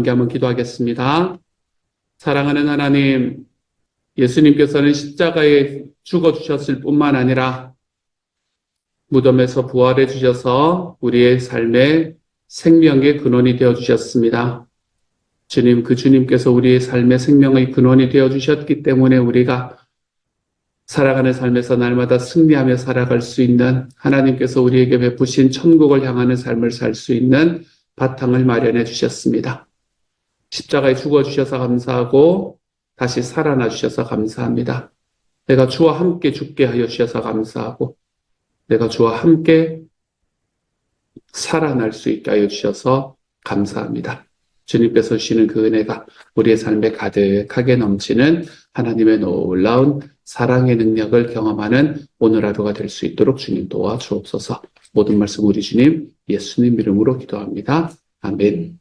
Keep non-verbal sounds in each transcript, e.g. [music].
함께 한번 기도하겠습니다. 사랑하는 하나님, 예수님께서는 십자가에 죽어 주셨을 뿐만 아니라 무덤에서 부활해 주셔서 우리의 삶의 생명의 근원이 되어 주셨습니다. 주님, 그 주님께서 우리의 삶의 생명의 근원이 되어 주셨기 때문에 우리가 살아가는 삶에서 날마다 승리하며 살아갈 수 있는 하나님께서 우리에게 베푸신 천국을 향하는 삶을 살 수 있는 바탕을 마련해 주셨습니다. 십자가에 죽어 주셔서 감사하고 다시 살아나 주셔서 감사합니다. 내가 주와 함께 죽게 하여 주셔서 감사하고 내가 주와 함께 살아날 수 있게 하여 주셔서 감사합니다. 주님께서 주시는 그 은혜가 우리의 삶에 가득하게 넘치는 하나님의 놀라운 사랑의 능력을 경험하는 오늘 하루가 될 수 있도록 주님 도와 주옵소서. 모든 말씀 우리 주님 예수님 이름으로 기도합니다. 아멘.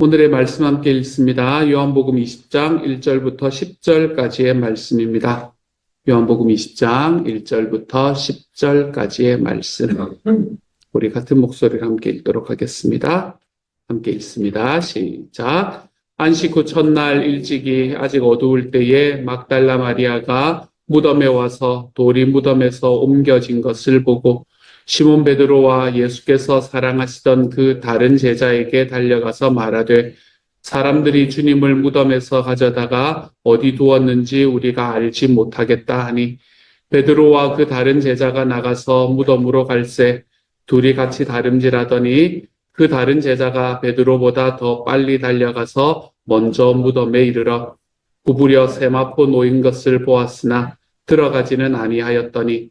오늘의 말씀 함께 읽습니다. 요한복음 20장 1절부터 10절까지의 말씀입니다. 요한복음 20장 1절부터 10절까지의 말씀. 우리 같은 목소리를 함께 읽도록 하겠습니다. 함께 읽습니다. 시작. 안식 후 첫날 일찍이 아직 어두울 때에 막달라 마리아가 무덤에 와서 돌이 무덤에서 옮겨진 것을 보고 시몬 베드로와 예수께서 사랑하시던 그 다른 제자에게 달려가서 말하되 사람들이 주님을 무덤에서 가져다가 어디 두었는지 우리가 알지 못하겠다 하니 베드로와 그 다른 제자가 나가서 무덤으로 갈새 둘이 같이 다름질하더니 그 다른 제자가 베드로보다 더 빨리 달려가서 먼저 무덤에 이르러 구부려 세마포 놓인 것을 보았으나 들어가지는 아니하였더니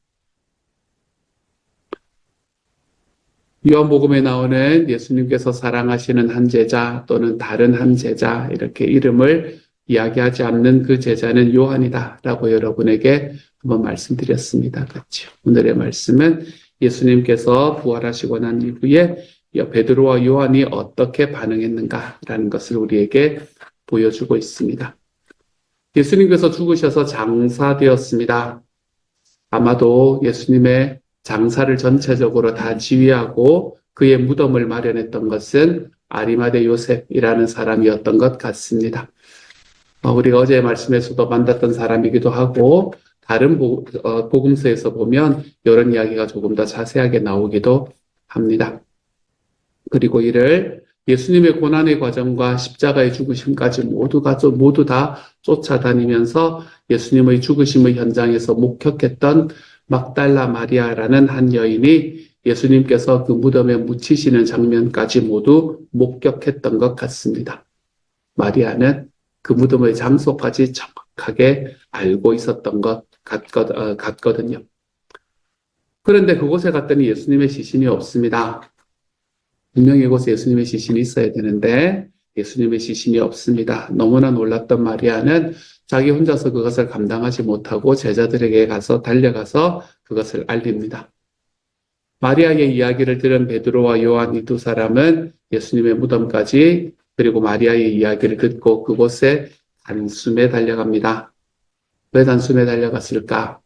요한복음에 나오는 예수님께서 사랑하시는 한 제자 또는 다른 한 제자 이렇게 이름을 이야기하지 않는 그 제자는 요한이다라고 여러분에게 한번 말씀드렸습니다. 그렇죠? 오늘의 말씀은 예수님께서 부활하시고 난 이후에 베드로와 요한이 어떻게 반응했는가라는 것을 우리에게 보여주고 있습니다. 예수님께서 죽으셔서 장사되었습니다. 아마도 예수님의 장사를 전체적으로 다 지휘하고 그의 무덤을 마련했던 것은 아리마대 요셉이라는 사람이었던 것 같습니다. 어, 우리가 어제 말씀에서도 만났던 사람이기도 하고 다른 어, 복음서에서 보면 이런 이야기가 조금 더 자세하게 나오기도 합니다. 그리고 이를 예수님의 고난의 과정과 십자가의 죽으심까지 모두가 모두 다 쫓아다니면서 예수님의 죽으심의 현장에서 목격했던 막달라 마리아라는 한 여인이 예수님께서 그 무덤에 묻히시는 장면까지 모두 목격했던 것 같습니다. 마리아는 그 무덤의 장소까지 정확하게 알고 있었던 것 어, 같거 든요. 그런데 그곳에 갔더니 예수님의 시신이 없습니다. 분명히 이곳에 예수님의 시신이 있어야 되는데 예수님의 시신이 없습니다. 너무나 놀랐던 마리아는 자기 혼자서 그것을 감당하지 못하고 제자들에게 가서 달려가서 그것을 알립니다. 마리아의 이야기를 들은 베드로와 요한 이 두 사람은 예수님의 무덤까지 그리고 마리아의 이야기를 듣고 그곳에 단숨에 달려갑니다. 왜 단숨에 달려갔을까?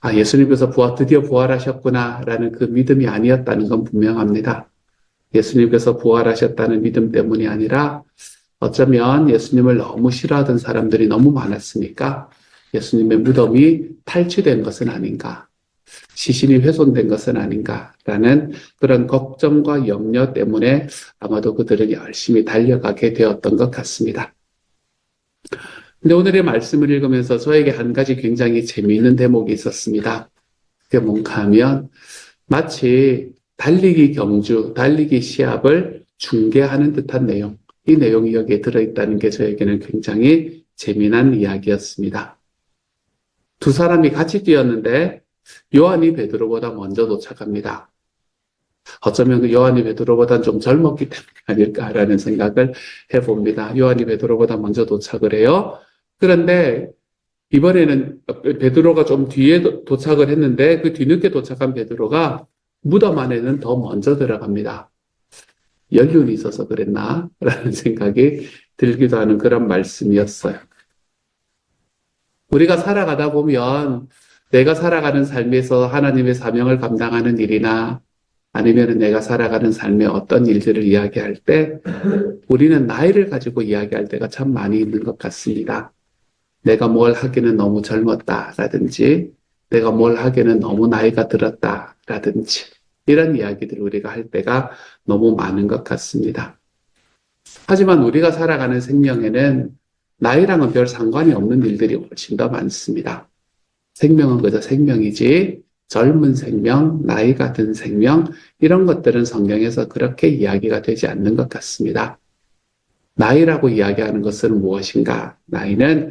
아, 예수님께서 부활, 드디어 부활하셨구나 라는 그 믿음이 아니었다는 건 분명합니다. 예수님께서 부활하셨다는 믿음 때문이 아니라 어쩌면 예수님을 너무 싫어하던 사람들이 너무 많았으니까 예수님의 무덤이 탈취된 것은 아닌가, 시신이 훼손된 것은 아닌가라는 그런 걱정과 염려 때문에 아마도 그들은 열심히 달려가게 되었던 것 같습니다. 근데 오늘의 말씀을 읽으면서 저에게 한 가지 굉장히 재미있는 대목이 있었습니다. 그게 뭔가 하면 마치 달리기 경주, 달리기 시합을 중계하는 듯한 내용. 이 내용이 여기에 들어있다는 게 저에게는 굉장히 재미난 이야기였습니다. 두 사람이 같이 뛰었는데 요한이 베드로보다 먼저 도착합니다. 어쩌면 그 요한이 베드로보다 좀 젊었기 때문이 아닐까라는 생각을 해봅니다. 요한이 베드로보다 먼저 도착을 해요. 그런데 이번에는 베드로가 좀 뒤에 도- 도착을 했는데 그 뒤늦게 도착한 베드로가 무덤 안에는 더 먼저 들어갑니다. 연륜이 있어서 그랬나? 라는 [laughs] 생각이 들기도 하는 그런 말씀이었어요. 우리가 살아가다 보면 내가 살아가는 삶에서 하나님의 사명을 감당하는 일이나 아니면 내가 살아가는 삶의 어떤 일들을 이야기할 때 우리는 나이를 가지고 이야기할 때가 참 많이 있는 것 같습니다. 내가 뭘 하기는 너무 젊었다라든지 내가 뭘 하기는 너무 나이가 들었다라든지 이런 이야기들을 우리가 할 때가 너무 많은 것 같습니다. 하지만 우리가 살아가는 생명에는 나이랑은 별 상관이 없는 일들이 훨씬 더 많습니다. 생명은 그저 생명이지 젊은 생명, 나이가 든 생명 이런 것들은 성경에서 그렇게 이야기가 되지 않는 것 같습니다. 나이라고 이야기하는 것은 무엇인가? 나이는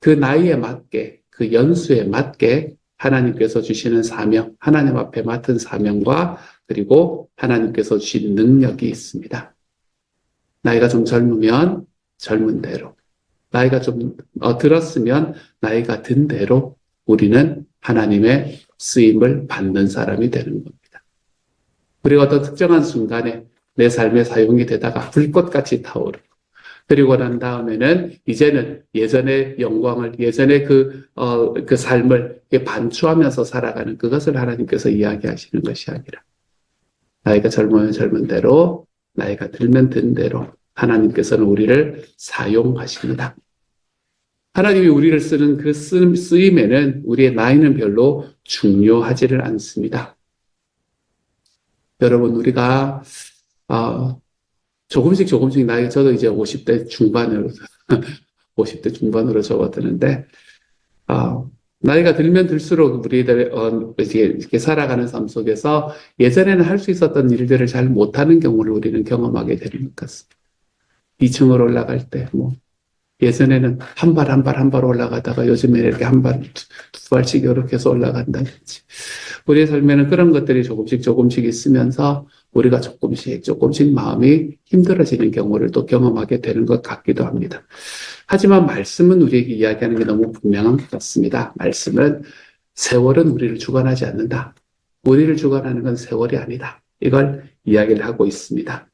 그 나이에 맞게, 그 연수에 맞게 하나님께서 주시는 사명, 하나님 앞에 맡은 사명과 그리고 하나님께서 주신 능력이 있습니다. 나이가 좀 젊으면 젊은 대로, 나이가 좀 어, 들었으면 나이가 든 대로 우리는 하나님의 쓰임을 받는 사람이 되는 겁니다. 그리고 어떤 특정한 순간에 내 삶에 사용이 되다가 불꽃같이 타오르고 그리고 난 다음에는 이제는 예전의 영광을, 예전의 그, 어, 그 삶을 반추하면서 살아가는 그것을 하나님께서 이야기하시는 것이 아니라 나이가 젊으면 젊은 대로, 나이가 들면 든 대로 하나님께서는 우리를 사용하십니다. 하나님이 우리를 쓰는 그 쓰- 쓰임에는 우리의 나이는 별로 중요하지를 않습니다. 여러분, 우리가, 어, 조금씩 조금씩 나이, 저도 이제 50대 중반으로, [laughs] 50대 중반으로 접어드는데, 아, 나이가 들면 들수록 우리들, 어, 이렇게 살아가는 삶 속에서 예전에는 할 수 있었던 일들을 잘 못하는 경우를 우리는 경험하게 되는 것 같습니다. 2층으로 올라갈 때, 뭐, 예전에는 한 발 한 발 한 발 올라가다가 요즘에 이렇게 한 발, 두, 두 발씩 이렇게 해서 올라간다든지. 우리의 삶에는 그런 것들이 조금씩 조금씩 있으면서 우리가 조금씩 조금씩 마음이 힘들어지는 경우를 또 경험하게 되는 것 같기도 합니다. 하지만 말씀은 우리에게 이야기하는 게 너무 분명한 것 같습니다. 말씀은 세월은 우리를 주관하지 않는다. 우리를 주관하는 건 세월이 아니다. 이걸 이야기를 하고 있습니다.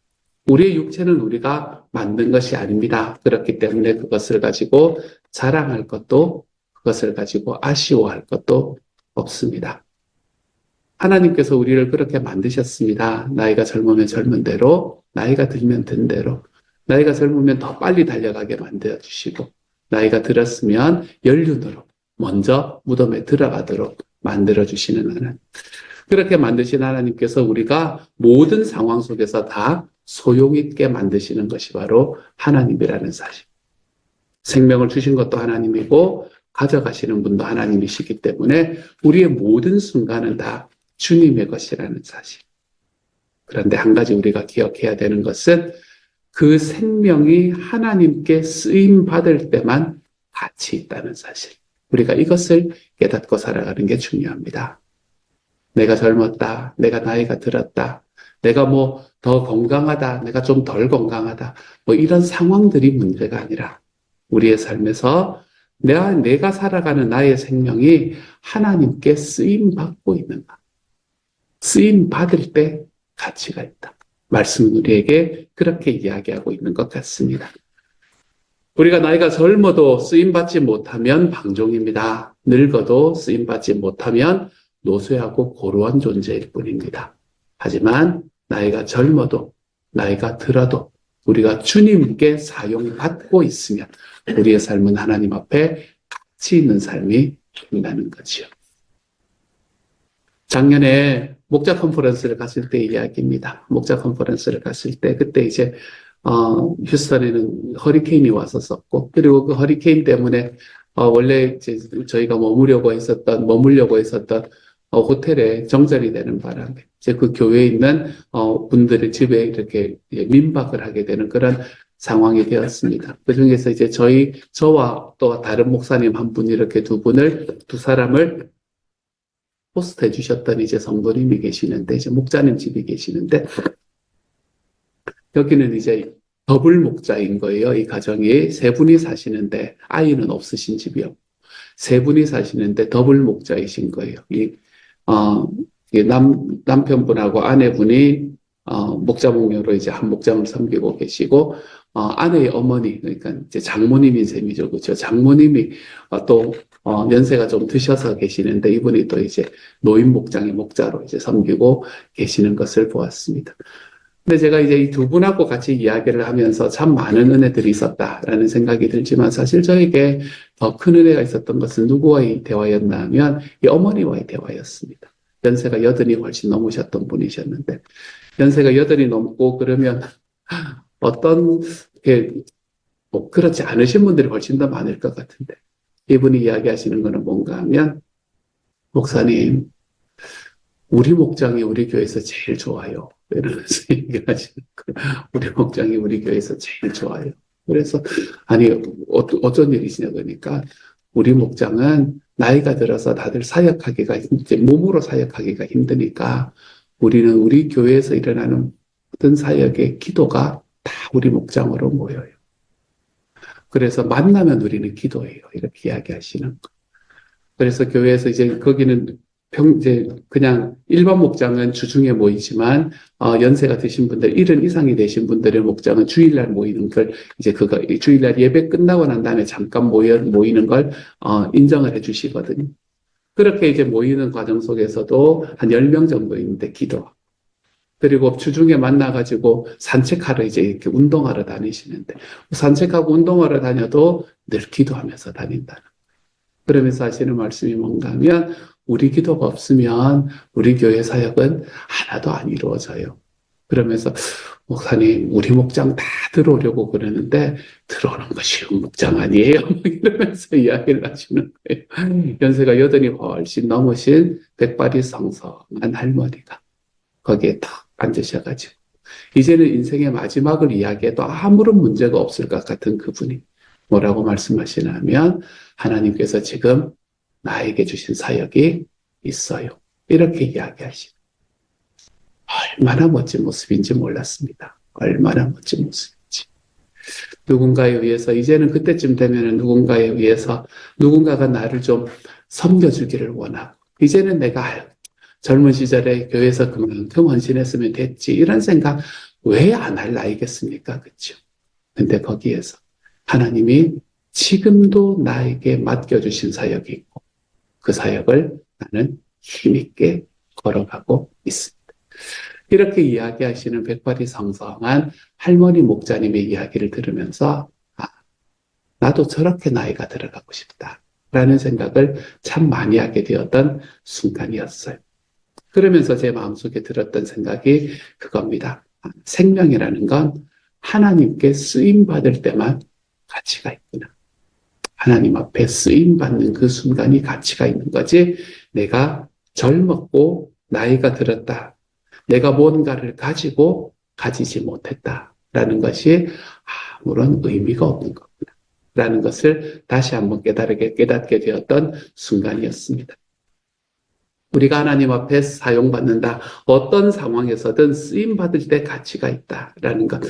우리의 육체는 우리가 만든 것이 아닙니다. 그렇기 때문에 그것을 가지고 자랑할 것도 그것을 가지고 아쉬워할 것도 없습니다. 하나님께서 우리를 그렇게 만드셨습니다. 나이가 젊으면 젊은 대로, 나이가 들면 든 대로, 나이가 젊으면 더 빨리 달려가게 만들어 주시고, 나이가 들었으면 연륜으로 먼저 무덤에 들어가도록 만들어 주시는 하나님. 그렇게 만드신 하나님께서 우리가 모든 상황 속에서 다 소용있게 만드시는 것이 바로 하나님이라는 사실. 생명을 주신 것도 하나님이고, 가져가시는 분도 하나님이시기 때문에 우리의 모든 순간은 다 주님의 것이라는 사실. 그런데 한 가지 우리가 기억해야 되는 것은 그 생명이 하나님께 쓰임 받을 때만 가치 있다는 사실. 우리가 이것을 깨닫고 살아가는 게 중요합니다. 내가 젊었다. 내가 나이가 들었다. 내가 뭐 더 건강하다. 내가 좀 덜 건강하다. 뭐 이런 상황들이 문제가 아니라 우리의 삶에서 내가, 내가 살아가는 나의 생명이 하나님께 쓰임 받고 있는가. 쓰임 받을 때 가치가 있다. 말씀은 우리에게 그렇게 이야기하고 있는 것 같습니다. 우리가 나이가 젊어도 쓰임 받지 못하면 방종입니다. 늙어도 쓰임 받지 못하면 노쇠하고 고루한 존재일 뿐입니다. 하지만 나이가 젊어도 나이가 들어도 우리가 주님께 사용받고 있으면 우리의 삶은 하나님 앞에 가치 있는 삶이 된다는 거지요. 작년에 목자 컨퍼런스를 갔을 때 이야기입니다. 목자 컨퍼런스를 갔을 때 그때 이제 어, 휴스턴에는 허리케인이 왔었었고 그리고 그 허리케인 때문에 어, 원래 이제 저희가 머무려고 했었던 머물려고 했었던 어, 호텔에 정전이 되는 바람에 이제 그 교회에 있는 어, 분들의 집에 이렇게 예, 민박을 하게 되는 그런 상황이 되었습니다. 그 중에서 이제 저희 저와 또 다른 목사님 한 분 이렇게 두 분을 두 사람을 호스트 해주셨던 이제 성도님이 계시는데, 이제 목자님 집이 계시는데, 여기는 이제 더블 목자인 거예요. 이 가정이 세 분이 사시는데, 아이는 없으신 집이요. 세 분이 사시는데 더블 목자이신 거예요. 이, 어, 이 남, 남편분하고 아내분이, 어, 목자 목녀로 이제 한 목장을 섬기고 계시고, 어, 아내의 어머니, 그러니까 이제 장모님인 셈이죠. 그죠? 장모님이 어, 또, 어, 연세가 좀 드셔서 계시는데, 이분이 또 이제 노인 목장의 목자로 이제 섬기고 계시는 것을 보았습니다. 근데 제가 이제 이 두 분하고 같이 이야기를 하면서 참 많은 은혜들이 있었다라는 생각이 들지만 사실 저에게 더 큰 은혜가 있었던 것은 누구와의 대화였나 하면 이 어머니와의 대화였습니다. 연세가 여든이 훨씬 넘으셨던 분이셨는데 연세가 여든이 넘고 그러면 어떤 게뭐 그렇지 않으신 분들이 훨씬 더 많을 것 같은데 이분이 이야기하시는 거는 뭔가 하면 목사님 우리 목장이 우리 교회에서 제일 좋아요. 이러면서 [laughs] 얘기를 하시는 거예요. 우리 목장이 우리 교회에서 제일 좋아요. 그래서 아니 어, 어쩐 일이시냐 그러니까 우리 목장은 나이가 들어서 다들 사역하기가 이제 몸으로 사역하기가 힘드니까 우리는 우리 교회에서 일어나는 모든 사역의 기도가 다 우리 목장으로 모여요. 그래서 만나면 우리는 기도해요. 이렇게 이야기하시는 거. 그래서 교회에서 이제 거기는 평, 이제 그냥 일반 목장은 주중에 모이지만, 어, 연세가 드신 분들, 일흔 이상이 되신 분들의 목장은 주일날 모이는 걸, 이제 그거, 주일날 예배 끝나고 난 다음에 잠깐 모여, 모이는 걸, 어, 인정을 해 주시거든요. 그렇게 이제 모이는 과정 속에서도 한 10명 정도 있는데 기도. 그리고 주중에 만나가지고 산책하러 이제 이렇게 운동하러 다니시는데, 산책하고 운동하러 다녀도 늘 기도하면서 다닌다는. 그러면서 하시는 말씀이 뭔가 하면, 우리 기도가 없으면 우리 교회 사역은 하나도 안 이루어져요. 그러면서 목사님 우리 목장 다 들어오려고 그러는데 들어오는 거 쉬운 목장 아니에요. [laughs] 이러면서 이야기를 하시는 거예요. 연세가 여든이 훨씬 넘으신 백발이 성성한 할머니가 거기에 딱 앉으셔가지고 이제는 인생의 마지막을 이야기해도 아무런 문제가 없을 것 같은 그분이 뭐라고 말씀하시냐면 하나님께서 지금 나에게 주신 사역이 있어요. 이렇게 이야기하시고 얼마나 멋진 모습인지 몰랐습니다. 얼마나 멋진 모습인지. 누군가에 의해서 이제는 그때쯤 되면은 누군가에 의해서 누군가가 나를 좀 섬겨주기를 원하고 이제는 내가 젊은 시절에 교회에서 그만큼 헌신했으면 됐지 이런 생각 왜 안 할 나이겠습니까? 그렇죠? 근데 거기에서 하나님이 지금도 나에게 맡겨주신 사역이 있고 그 사역을 나는 힘있게 걸어가고 있습니다. 이렇게 이야기하시는 백발이 성성한 할머니 목자님의 이야기를 들으면서 아, 나도 저렇게 나이가 들어가고 싶다. 라는 생각을 참 많이 하게 되었던 순간이었어요. 그러면서 제 마음속에 들었던 생각이 그겁니다. 아, 생명이라는 건 하나님께 쓰임 받을 때만 가치가 있구나. 하나님 앞에 쓰임 받는 그 순간이 가치가 있는 거지. 내가 젊었고 나이가 들었다. 내가 뭔가를 가지고 가지지 못했다 라는 것이 아무런 의미가 없는 겁니다. 라는 것을 다시 한번 깨달게, 깨닫게 되었던 순간이었습니다. 우리가 하나님 앞에 사용받는다. 어떤 상황에서든 쓰임받을 때 가치가 있다라는 것.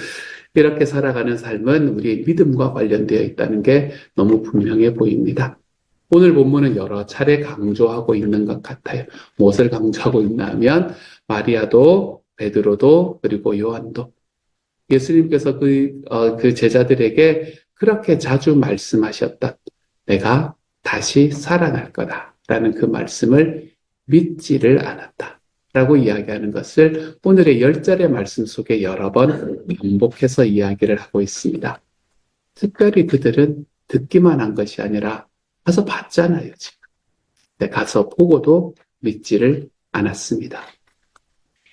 이렇게 살아가는 삶은 우리의 믿음과 관련되어 있다는 게 너무 분명해 보입니다. 오늘 본문은 여러 차례 강조하고 있는 것 같아요. 무엇을 강조하고 있나 하면 마리아도 베드로도 그리고 요한도 예수님께서 그, 어, 그 제자들에게 그렇게 자주 말씀하셨다. 내가 다시 살아날 거다 라는 그 말씀을 믿지를 않았다. 라고 이야기하는 것을 오늘의 열 절의 말씀 속에 여러 번 반복해서 이야기를 하고 있습니다. 특별히 그들은 듣기만 한 것이 아니라 가서 봤잖아요, 지금. 네, 가서 보고도 믿지를 않았습니다.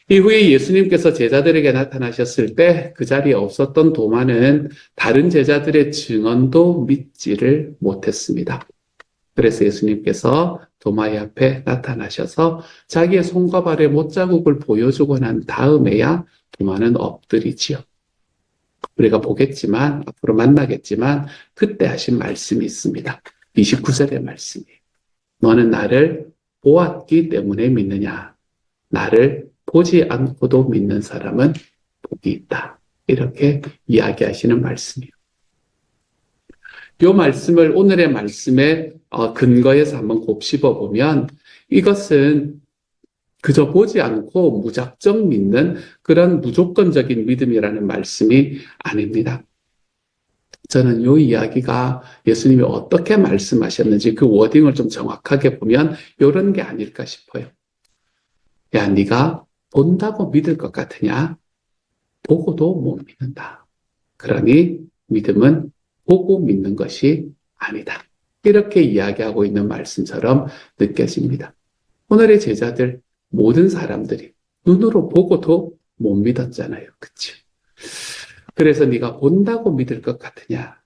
이후에 예수님께서 제자들에게 나타나셨을 때 그 자리에 없었던 도마는 다른 제자들의 증언도 믿지를 못했습니다. 그래서 예수님께서 도마의 앞에 나타나셔서 자기의 손과 발의 못자국을 보여주고 난 다음에야 도마는 엎드리지요. 우리가 보겠지만, 앞으로 만나겠지만, 그때 하신 말씀이 있습니다. 29절의 말씀이에요. 너는 나를 보았기 때문에 믿느냐? 나를 보지 않고도 믿는 사람은 복이 있다. 이렇게 이야기하시는 말씀이에요. 이 말씀을 오늘의 말씀의 어, 근거에서 한번 곱씹어 보면 이것은 그저 보지 않고 무작정 믿는 그런 무조건적인 믿음이라는 말씀이 아닙니다. 저는 이 이야기가 예수님이 어떻게 말씀하셨는지 그 워딩을 좀 정확하게 보면 이런 게 아닐까 싶어요. 야, 네가 본다고 믿을 것 같으냐? 보고도 못 믿는다. 그러니 믿음은 보고 믿는 것이 아니다. 이렇게 이야기하고 있는 말씀처럼 느껴집니다. 오늘의 제자들 모든 사람들이 눈으로 보고도 못 믿었잖아요. 그치? 그래서 네가 본다고 믿을 것 같으냐?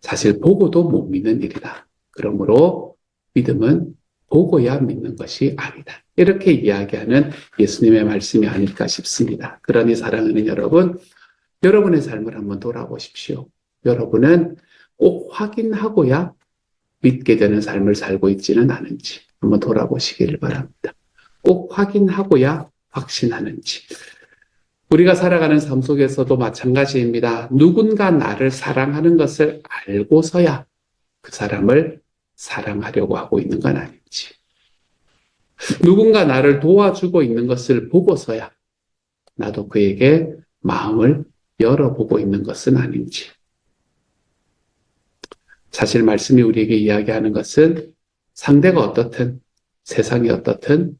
사실 보고도 못 믿는 일이다. 그러므로 믿음은 보고야 믿는 것이 아니다. 이렇게 이야기하는 예수님의 말씀이 아닐까 싶습니다. 그러니 사랑하는 여러분, 여러분의 삶을 한번 돌아보십시오. 여러분은 꼭 확인하고야 믿게 되는 삶을 살고 있지는 않은지 한번 돌아보시기를 바랍니다. 꼭 확인하고야 확신하는지. 우리가 살아가는 삶 속에서도 마찬가지입니다. 누군가 나를 사랑하는 것을 알고서야 그 사람을 사랑하려고 하고 있는 건 아닌지. 누군가 나를 도와주고 있는 것을 보고서야 나도 그에게 마음을 열어보고 있는 것은 아닌지. 사실 말씀이 우리에게 이야기하는 것은 상대가 어떻든 세상이 어떻든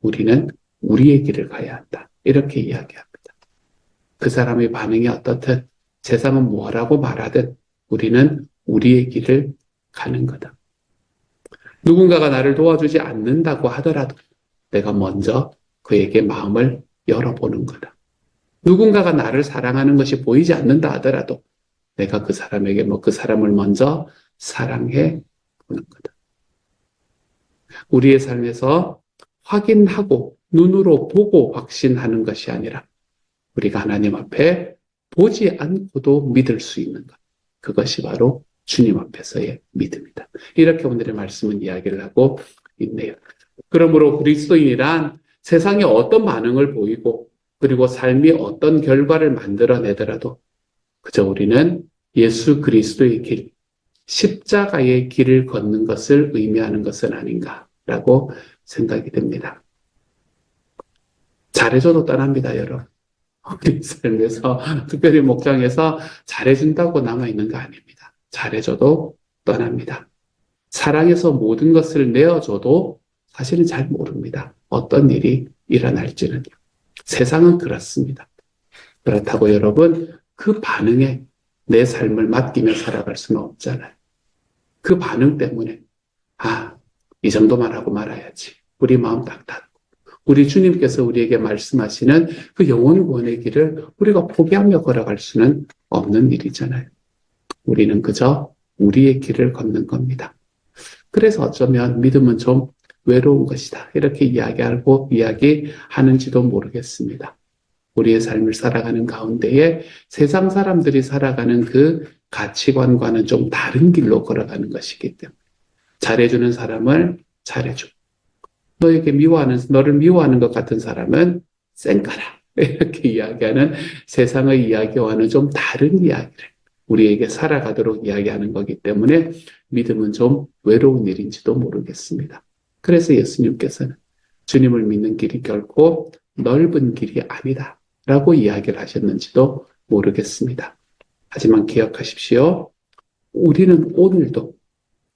우리는 우리의 길을 가야 한다. 이렇게 이야기합니다. 그 사람의 반응이 어떻든 세상은 뭐라고 말하든 우리는 우리의 길을 가는 거다. 누군가가 나를 도와주지 않는다고 하더라도 내가 먼저 그에게 마음을 열어보는 거다. 누군가가 나를 사랑하는 것이 보이지 않는다 하더라도 내가 그 사람에게 뭐 그 사람을 먼저 사랑해 보는 거다. 우리의 삶에서 확인하고 눈으로 보고 확신하는 것이 아니라 우리가 하나님 앞에 보지 않고도 믿을 수 있는 것. 그것이 바로 주님 앞에서의 믿음이다. 이렇게 오늘의 말씀은 이야기를 하고 있네요. 그러므로 그리스도인이란 세상에 어떤 반응을 보이고 그리고 삶이 어떤 결과를 만들어내더라도 그저 우리는 예수 그리스도의 길, 십자가의 길을 걷는 것을 의미하는 것은 아닌가라고 생각이 됩니다. 잘해줘도 떠납니다, 여러분. 우리 [laughs] 삶에서 특별히 목장에서 잘해준다고 남아있는 거 아닙니다. 잘해줘도 떠납니다. 사랑해서 모든 것을 내어줘도 사실은 잘 모릅니다. 어떤 일이 일어날지는. 세상은 그렇습니다. 그렇다고 여러분, 그 반응에 내 삶을 맡기며 살아갈 수는 없잖아요. 그 반응 때문에, 아, 이 정도만 하고 말아야지. 우리 마음 딱 닫고. 우리 주님께서 우리에게 말씀하시는 그 영원 구원의 길을 우리가 포기하며 걸어갈 수는 없는 일이잖아요. 우리는 그저 우리의 길을 걷는 겁니다. 그래서 어쩌면 믿음은 좀 외로운 것이다. 이렇게 이야기하고 이야기하는지도 모르겠습니다. 우리의 삶을 살아가는 가운데에 세상 사람들이 살아가는 그 가치관과는 좀 다른 길로 걸어가는 것이기 때문에 잘해주는 사람을 잘해주고 너에게 미워하는 너를 미워하는 것 같은 사람은 쌩까라 [laughs] 이렇게 이야기하는 세상의 이야기와는 좀 다른 이야기를 우리에게 살아가도록 이야기하는 거기 때문에 믿음은 좀 외로운 일인지도 모르겠습니다. 그래서 예수님께서는 주님을 믿는 길이 결코 넓은 길이 아니다. 라고 이야기를 하셨는지도 모르겠습니다. 하지만 기억하십시오. 우리는 오늘도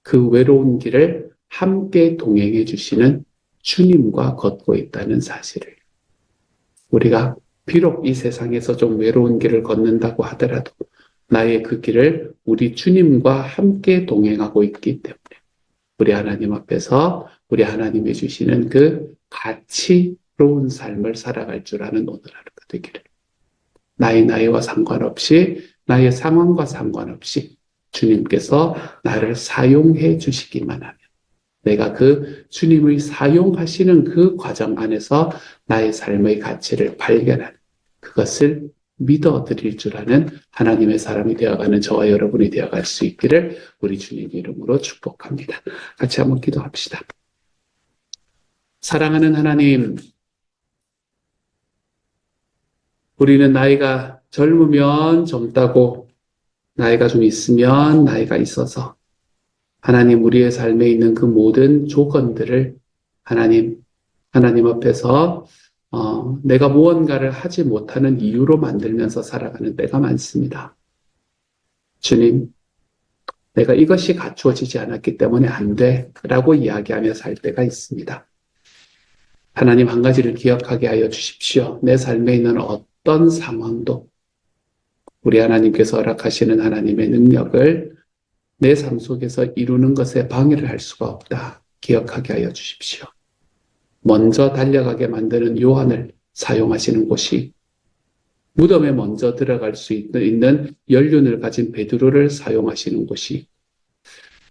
그 외로운 길을 함께 동행해 주시는 주님과 걷고 있다는 사실을 우리가 비록 이 세상에서 좀 외로운 길을 걷는다고 하더라도 나의 그 길을 우리 주님과 함께 동행하고 있기 때문에 우리 하나님 앞에서 우리 하나님이 주시는 그 가치로운 삶을 살아갈 줄 아는 오늘 하루가 되기를. 나의 나이와 상관없이 나의 상황과 상관없이 주님께서 나를 사용해 주시기만 하면 내가 그 주님의 사용하시는 그 과정 안에서 나의 삶의 가치를 발견하는 그것을 믿어드릴 줄 아는 하나님의 사람이 되어가는 저와 여러분이 되어갈 수 있기를 우리 주님 이름으로 축복합니다. 같이 한번 기도합시다. 사랑하는 하나님, 우리는 나이가 젊으면 젊다고, 나이가 좀 있으면 나이가 있어서, 하나님 우리의 삶에 있는 그 모든 조건들을 하나님, 하나님 앞에서 어, 내가 무언가를 하지 못하는 이유로 만들면서 살아가는 때가 많습니다. 주님, 내가 이것이 갖추어지지 않았기 때문에 안 돼. 라고 이야기하며 살 때가 있습니다. 하나님 한 가지를 기억하게 하여 주십시오. 내 삶에 있는 어떤 상황도 우리 하나님께서 허락하시는 하나님의 능력을 내 삶 속에서 이루는 것에 방해를 할 수가 없다. 기억하게 하여 주십시오. 먼저 달려가게 만드는 요한을 사용하시는 곳이 무덤에 먼저 들어갈 수 있는 연륜을 가진 베드로를 사용하시는 곳이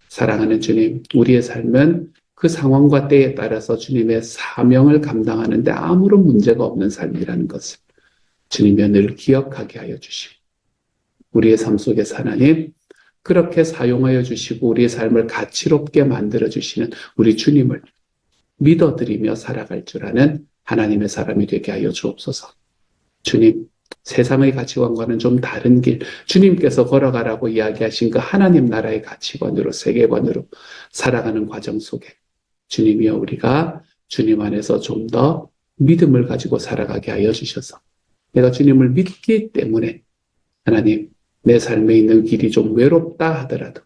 사랑하는 주님, 우리의 삶은 그 상황과 때에 따라서 주님의 사명을 감당하는데 아무런 문제가 없는 삶이라는 것을 주님이 늘 기억하게 하여 주시고 우리의 삶 속에서 하나님 그렇게 사용하여 주시고 우리의 삶을 가치롭게 만들어 주시는 우리 주님을 믿어드리며 살아갈 줄 아는 하나님의 사람이 되게 하여 주옵소서. 주님, 세상의 가치관과는 좀 다른 길, 주님께서 걸어가라고 이야기하신 그 하나님 나라의 가치관으로, 세계관으로 살아가는 과정 속에 주님이여 우리가 주님 안에서 좀 더 믿음을 가지고 살아가게 하여 주셔서 내가 주님을 믿기 때문에 하나님, 내 삶에 있는 길이 좀 외롭다 하더라도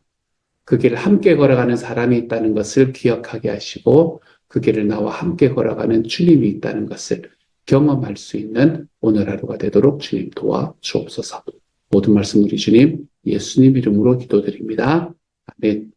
그 길을 함께 걸어가는 사람이 있다는 것을 기억하게 하시고 그 길을 나와 함께 걸어가는 주님이 있다는 것을 경험할 수 있는 오늘 하루가 되도록 주님 도와 주옵소서. 모든 말씀 우리 주님 예수님 이름으로 기도드립니다. 아멘.